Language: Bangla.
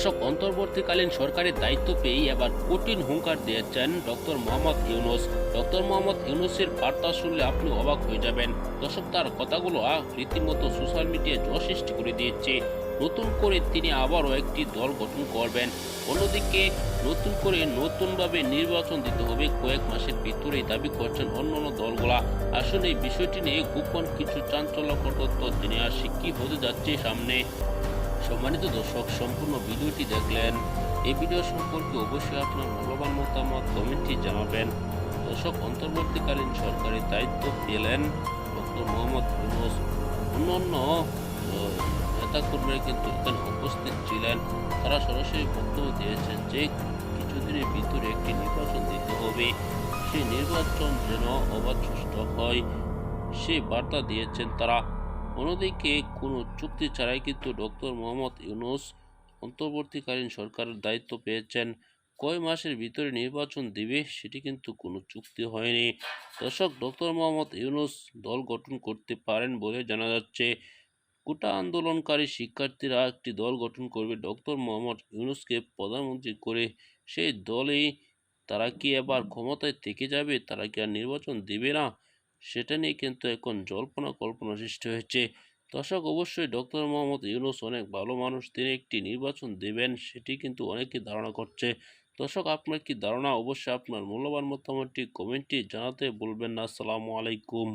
দর্শক, অন্তর্বর্তীকালীন সরকারের দায়িত্ব পেয়েই এবার কঠিন হুঙ্কার দিয়েছেন ডক্টর মোহাম্মদ ইউনুস। ডক্টর মোহাম্মদ ইউনুসের বার্তা শুনলে আপনি অবাক হয়ে যাবেন। দর্শক, তার কথাগুলো রীতিমতো সোশ্যাল মিডিয়ায় জয় সৃষ্টি করে দিয়েছে। নতুন করে তিনি আবারও একটি দল গঠন করবেন। অন্যদিকে, নতুন করে নতুনভাবে নির্বাচন দিতে হবে কয়েক মাসের ভিতরেই দাবি করছেন অন্যান্য দলগুলা। আসলে এই বিষয়টি নিয়ে গোপন কিছু চাঞ্চল্যকর তথ্য জেনে আসি, কি হতে যাচ্ছে সামনে। সম্মানিত দর্শক, সম্পূর্ণ ভিডিওটি দেখলেন। এই ভিডিও সম্পর্কে অবশ্যই আপনার মূল্যবান মতামত কমেন্টে জানাবেন। দর্শক, অন্তর্বর্তীকালীন সরকারের দায়িত্ব পেলেন ডক্টর মোহাম্মদ ইউনুস। অন্যান্য নেতাকর্মীরা কিন্তু এখানে উপস্থিত ছিলেন। তারা সরাসরি বক্তব্য দিয়েছেন যে, কিছুদিনের ভিতরে একটি নির্বাচন দিতে হবে। সেই নির্বাচন যেন অবাধ সুষ্ঠু হয় সেই বার্তা দিয়েছেন তারা। অন্যদিকে কোনো চুক্তি ছাড়াই কিন্তু ডক্টর মোহাম্মদ ইউনুস অন্তর্বর্তীকালীন সরকারের দায়িত্ব পেয়েছেন। কয় মাসের ভিতরে নির্বাচন দিবে সেটি কিন্তু কোনো চুক্তি হয়নি। দর্শক, ডক্টর মোহাম্মদ ইউনুস দল গঠন করতে পারেন বলে জানা যাচ্ছে। কোটা আন্দোলনকারী শিক্ষার্থীরা একটি দল গঠন করবে ডক্টর মোহাম্মদ ইউনুসকে প্রধানমন্ত্রী করে। সেই দলেই তারা কি এবার ক্ষমতায় থেকে যাবে? তারা কি আর নির্বাচন দেবে না? সেটা নিয়ে কিন্তু এখন জল্পনা কল্পনা সৃষ্টি হয়েছে। দর্শক, অবশ্যই ডক্টর মোহাম্মদ ইউনুস অনেক ভালো মানুষ। তিনি একটি নির্বাচন দেবেন, সেটি কিন্তু অনেকে ধারণা করছে। দর্শক, আপনার কি ধারণা? অবশ্যই আপনার মূল্যবান মতামতটি কমেন্টটি জানাতে বলবেন না। আসসালামু আলাইকুম।